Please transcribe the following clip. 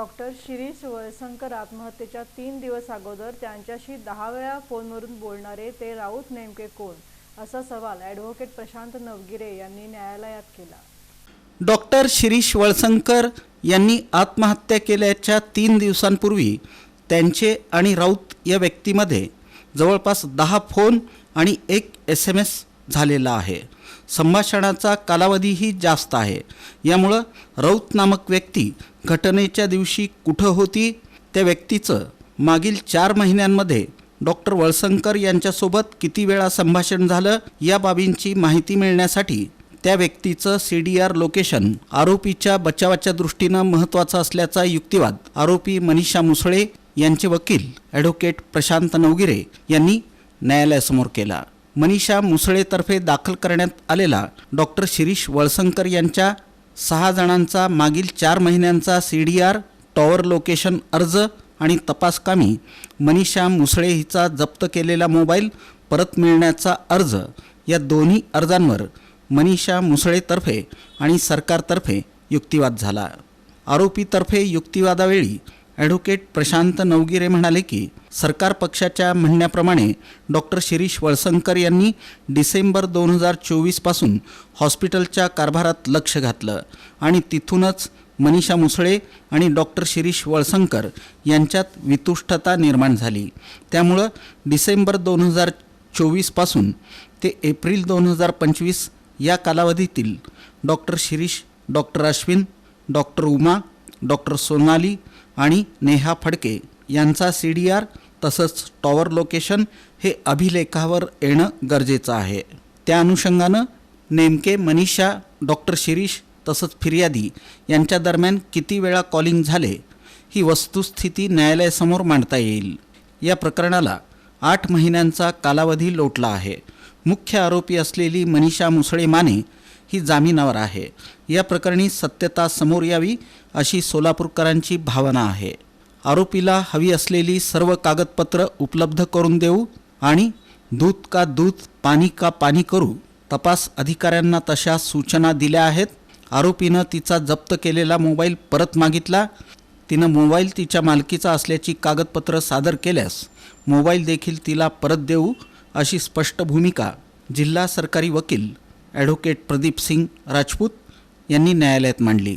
Doctor Shirish Walsankar आत्महत्येच्या तीन दिवस अगोदर त्यांच्याशी दहा वेळा फोनवरून बोलणारे ते राऊत नेमके कोण? असा सवाल ॲडव्होकेट प्रशांत नवगिरे यांनी न्यायालयात केला. डॉक्टर शिरीष वळसंकर यांनी आत्महत्या केल्याच्या तीन दिवसांपूर्वी त्यांचे आणि राऊत या व्यक्तीमध्ये जवळपास दहा फोन आणि एक एस एम एस झालेला आहे. संभाषणाचा कालावधीही जास्त आहे. यामुळं राऊत नामक व्यक्ती घटनेच्या दिवशी कुठं होती? त्या व्यक्तीचं मागील चार महिन्यांमध्ये डॉक्टर वळसंकर यांच्यासोबत किती वेळा संभाषण झालं? या बाबींची माहिती मिळण्यासाठी त्या व्यक्तीचं सी डी आर लोकेशन आरोपीच्या बचावाच्या दृष्टीनं महत्त्वाचं असल्याचा युक्तिवाद आरोपी मनीषा मुसळे यांचे वकील ॲडव्होकेट प्रशांत नवगिरे यांनी न्यायालयासमोर केला. मनीषा मुसळेतर्फे दाखल करण्यात आलेला डॉक्टर शिरीष वळसंकर यांच्या सहा जणांचा मागील चार महिन्यांचा C D R tower location अर्ज आणि तपासकामी मनीषा मुसळे हिचा जप्त केलेला मोबाईल परत मिळण्याचा अर्ज या दोन्ही अर्जांवर मनीषा मुसळेतर्फे आणि सरकारतर्फे युक्तिवाद झाला. आरोपीतर्फे युक्तिवादावेळी ॲडव्होकेट प्रशांत नवगिरे म्हणाले की सरकार पक्षाच्या म्हणण्याप्रमाणे डॉक्टर शिरीष वळसंकर यांनी डिसेंबर दोन हजार चोवीसपासून हॉस्पिटलच्या कारभारात लक्ष घातलं आणि तिथूनच मनीषा मुसळे आणि डॉक्टर शिरीष वळसंकर यांच्यात वितुष्टता निर्माण झाली. त्यामुळं डिसेंबर दोन हजार चोवीसपासून ते एप्रिल दोन हजार पंचवीस या कालावधीतील doctor Shirish doctor Ashwin doctor Uma doctor Sonali आणि नेहा फडके यांचा सी डी आर तसंच टॉवर लोकेशन हे अभिलेखावर येणं गरजेचं आहे. त्या अनुषंगानं नेमके मनीषा डॉक्टर शिरीष तसंच फिर्यादी यांच्या दरम्यान किती वेळा कॉलिंग झाले ही वस्तुस्थिती न्यायालयासमोर मांडता येईल. या प्रकरणाला आठ महिन्यांचा कालावधी लोटला आहे. मुख्य आरोपी असलेली मनीषा मुसळे माने ही जामिनावर आहे. या प्रकरणी सत्यता समोर यावी अशी सोलापूरकरांची भावना आहे. आरोपीला हवी असलेली सर्व कागदपत्र उपलब्ध करून देऊ आणि दूध का दूध पाणी का पाणी करू तपास अधिकाऱ्यांना तशा सूचना दिल्या आहेत. आरोपीनं तिचा जप्त केलेला मोबाईल परत मागितला. तिनं मोबाईल तिच्या मालकीचा असल्याची कागदपत्र सादर केल्यास मोबाईल देखील तिला परत देऊ अशी स्पष्ट भूमिका जिल्हा सरकारी वकील ॲडव्होकेट प्रदीप सिंग राजपूत यांनी न्यायालयात मांडली.